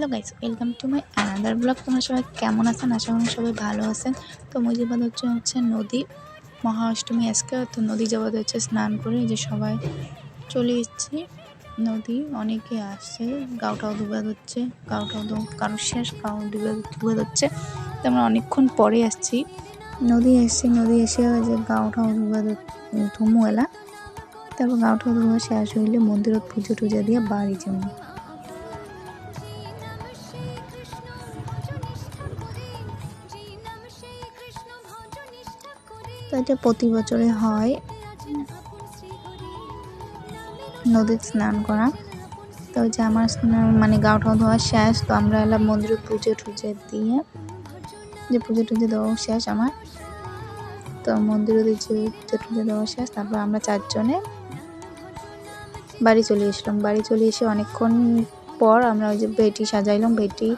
Hello guys welcome to my another blog তোমরা সবাই কেমন আছেন? আশা করি সবাই ভালো আছেন। তো মুজিবাদ হচ্ছে হচ্ছে নদী মহা অষ্টমী আজকে। তো নদী যাবাদ হচ্ছে স্নান করে। যে সবাই চলে এসেছি। নদী অনেকে আসছে। গাওটাও ডুবে হচ্ছে গাওটাও কারও শেষ, গাও ডুবে ডুবে হচ্ছে তো আমরা অনেকক্ষণ পরে আসছি। নদী এসছি নদী এসে যে গাওটাও ডুবে ধুমু এলা তারপর গাওটাও ধুমে শেষ হইলে মন্দিরত পুজো টুজো দিয়ে বাড়ি যাব। তো এটা প্রতি বছরে হয়। নদীর স্নান করা। তো যে আমার মানে গাও ঠাও ধোয়া শেষ, তো আমরা এলাম মন্দিরে পুজো টুজো দিয়ে। যে পুজো টুজো দেওয়া শেষ আমার। তো মন্দিরে দিয়েছে পুজো টুজো দেওয়া শেষ, তারপর আমরা চারজনে বাড়ি চলে এসলাম। বাড়ি চলে এসে অনেকক্ষণ পর আমরা ওই যে বেটি সাজাইলাম। বেটি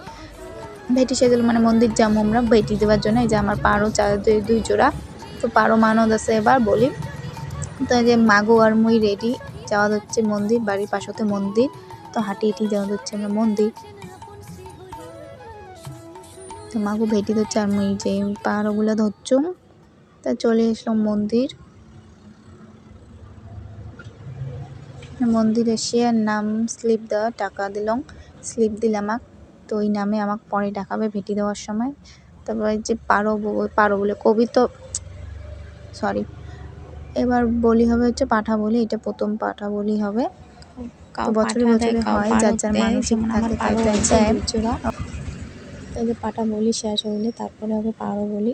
বেটি সাজাইলাম মানে মন্দির যাব আমরা। বেটি দেওয়ার জন্য এই যে আমার পারো চার দুই জোড়া। তো পারো মানদ আছে, এবার বলি। তো যে মাগো আর মুই রেডি যাওয়া হচ্ছে মন্দির, বাড়ির পাশতে মন্দির। তো হাঁটি হাঁটি যাওয়া হচ্ছে আমরা মন্দির। তো মাগো ভেটি ধরছে আর মুই যে পাহাড়গুলো ধরছুম, তা চলে এসলাম মন্দির। মন্দির এসে নাম স্লিপ দেওয়া, টাকা দিলাম। স্লিপ দিল আমাক তো ওই নামে আমাকে পরে ডাকাবে ভেটি দেওয়ার সময়। তারপরে যে পারো পারো বলে কবি তো সরি। এবার বলি হবে হচ্ছে পাঠা বলি এটা প্রথম পাঠা বলি হবে। বছরে বছরে হয় যার যার মানসিক থাকে দেয় এই যে পাটা বলি শেষ হইলে তারপরে হবে পারো বলি।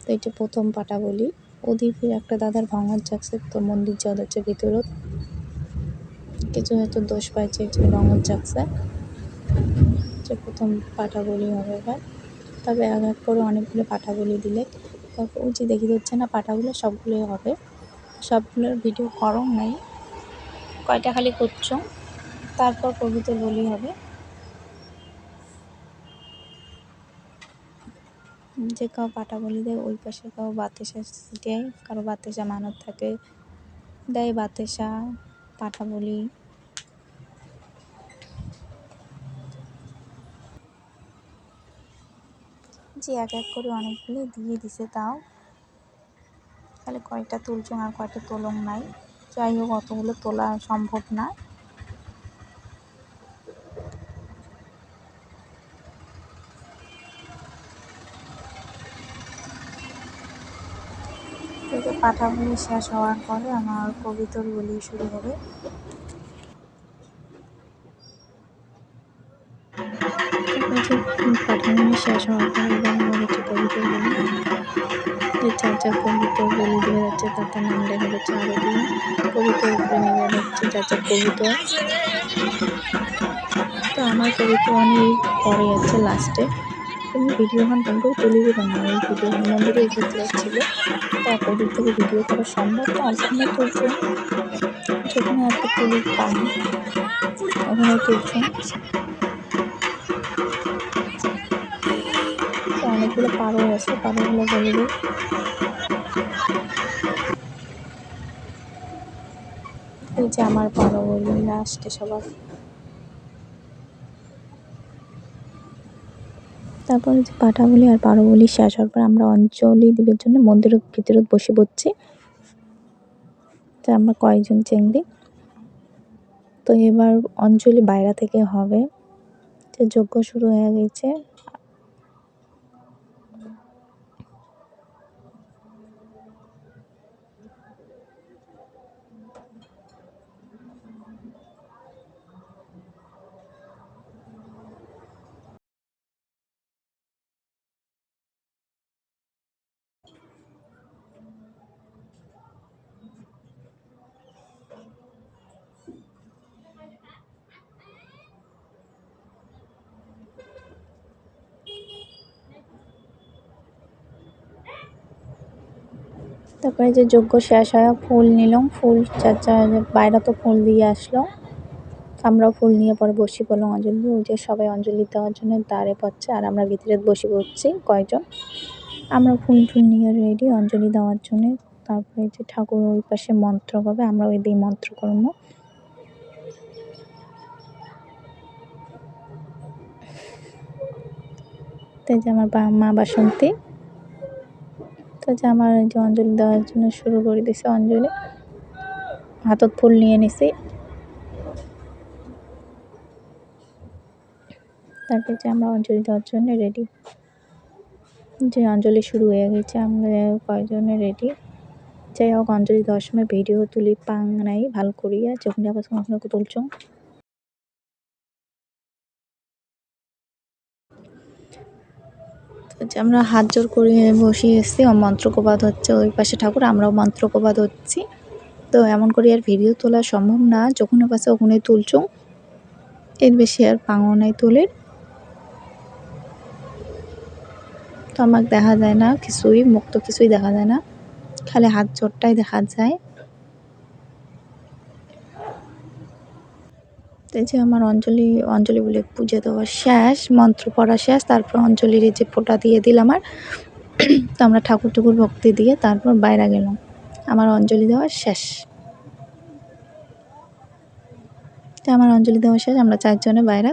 তো এটা প্রথম পাটা বলি। ওদিকে একটা দাদার ভাঙার যাচ্ছে তো মন্দির যাওয়া হচ্ছে ভিতরত। কিছু হয়তো দোষ পাইছে কিছু রঙের যাচ্ছে যে প্রথম পাটা বলি হবে এবার। তবে এক এক করে অনেকগুলো পাঠা বলি দিলে। তারপর ওই যে দেখি হচ্ছে না পাটাগুলো সবগুলোই হবে। সবগুলোর ভিডিও করম নাই। কয়টা খালি করছ? তারপর কবিতা বলি হবে। যে কাউ পাটা বলি দেয়, ওই পাশে কাউ বাতেসা দেয়। কারও বাতেসা মানত থাকে, দেয় বাতেসা পাটা বলি। যে এক এক করে অনেকগুলো দিয়ে দিছে তাও। তাহলে কয়টা তুলছুম আর কয়টা তোলং নাই? যাই হোক, অতগুলো তোলা সম্ভব না। পাঠাগুলি শেষ হওয়ার পরে আমার কবিতর বলি শুরু হবে। পাঠাগুলি শেষ হওয়ার পরে এবার আমার হচ্ছে কবিতর বলি চার চার কবিতর বলি দিয়ে যাচ্ছে তার নাম লেখা যাচ্ছে আরও দিয়ে কবিতার উপরে নেওয়া যাচ্ছে চার চার কবিতা তো আমার কবিতা অনেক পরে যাচ্ছে লাস্টে তুমি ভিডিওখান কন্ট্রোল তুলিবে না, এই ভিডিও মন্দিরে এগিয়ে ছিল। তা ওদিক থেকে ভিডিও করা সম্ভব? তো আলসামনে তুলছে যেখানে এত তুলি পাই ওখানে তুলছে অনেকগুলো পারো আছে পারোগুলো বলে দিই। এই যে আমার পারো বলবেন লাস্টে সবার। তারপর যে পাঠা বলি আর পারো বলি শেষ হওয়ার পর আমরা অঞ্জলি দিবের জন্য মন্দিরের ভিতরে বসে পড়ছি। তো আমরা কয়েকজন চেংড়ি। তো এবার অঞ্জলি বাইরে থেকে হবে। যে যজ্ঞ শুরু হয়ে গেছে। তারপরে যে যজ্ঞ শেষ হয় ফুল নিলাম, ফুল চার চার তো ফুল দিয়ে আসলো। আমরাও ফুল নিয়ে পরে বসি পড়লাম অঞ্জলি যে সবাই অঞ্জলি দেওয়ার জন্য দাঁড়ে পড়ছে আর আমরা ভিতরে বসে পড়ছি কয়জন। আমরা ফুল টুল নিয়ে রেডি অঞ্জলি দেওয়ার জন্য। তারপরে যে ঠাকুর ওই পাশে মন্ত্র হবে আমরা ওই দিয়ে মন্ত্র করব। তো যে আমার মা বাসন্তী। তো যে আমার যে অঞ্জলি দেওয়ার জন্য শুরু করে দিছে অঞ্জলি। হাতত ফুল নিয়ে নিছি। তারপর যে আমরা অঞ্জলি দেওয়ার জন্য রেডি যে অঞ্জলি শুরু হয়ে গেছে, আমরা কয়েকজনে রেডি যাই হোক, অঞ্জলি দেওয়ার সময় ভিডিও তুলি, পাং নাই ভালো করিয়া যখন আবার কখনো তুলছ যে আমরা হাত জোর করে বসিয়ে এসেছি মন্ত্রকবাদ হচ্ছে, ওই পাশে ঠাকুর, আমরাও মন্ত্রকবাদ হচ্ছি। তো এমন করে আর ভিডিও তোলা সম্ভব না, যখন পাশে ওখানে তুলছ, এর বেশি আর পাঙও নাই তুলের। তো আমাকে দেখা যায় না, কিছুই, মুক্ত কিছুই দেখা যায় না। খালি হাত জোরটাই দেখা যায়। যে আমার অঞ্জলি অঞ্জলি বলে পুজো দেওয়া শেষ, মন্ত্র পড়া শেষ, তারপর অঞ্জলির এই যে ফোঁটা দিয়ে দিলাম আর, তো আমরা ঠাকুর টুকুর ভক্তি দিয়ে তারপর বাইরে গেলাম। আমার অঞ্জলি দেওয়া শেষ। তো আমার অঞ্জলি দেওয়া শেষ, আমরা চারজনে বাইরে